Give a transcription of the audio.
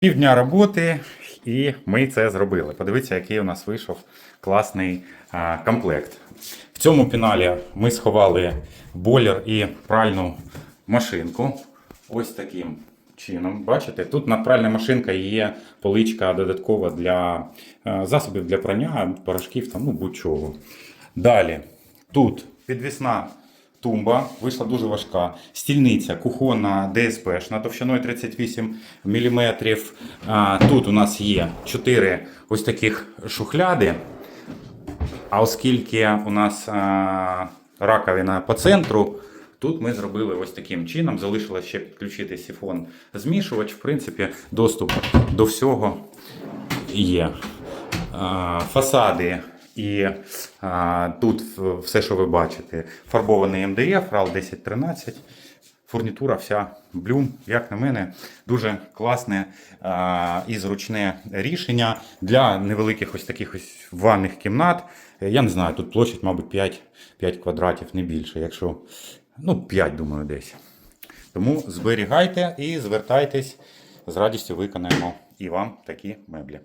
Півдня роботи, і ми це зробили. Подивіться, який у нас вийшов класний а, комплект. В цьому піналі ми сховали бойлер і пральну машинку. Ось таким чином. Бачите, тут над пральна машинка є поличка додаткова для е, засобів для прання, порошків, там, ну будь-чого. Далі, тут підвісна тумба, вийшла дуже важка. Стільниця кухонна ДСПшна товщиною 38 мм. Тут у нас є 4 ось таких шухляди. А оскільки у нас раковина по центру, тут ми зробили ось таким чином. Залишилось ще підключити сифон змішувач. В принципі, доступ до всього є. Фасади і а, тут все, що ви бачите, фарбований МДФ, RAL 1013. Фурнітура вся блюм, як на мене, дуже класне а, і зручне рішення для невеликих ось таких ось ванних кімнат. Я не знаю, тут площадь, мабуть, 5, 5 квадратів, не більше, якщо ну, 5, думаю, десь. Тому зберігайте і звертайтесь, з радістю виконаємо і вам такі меблі.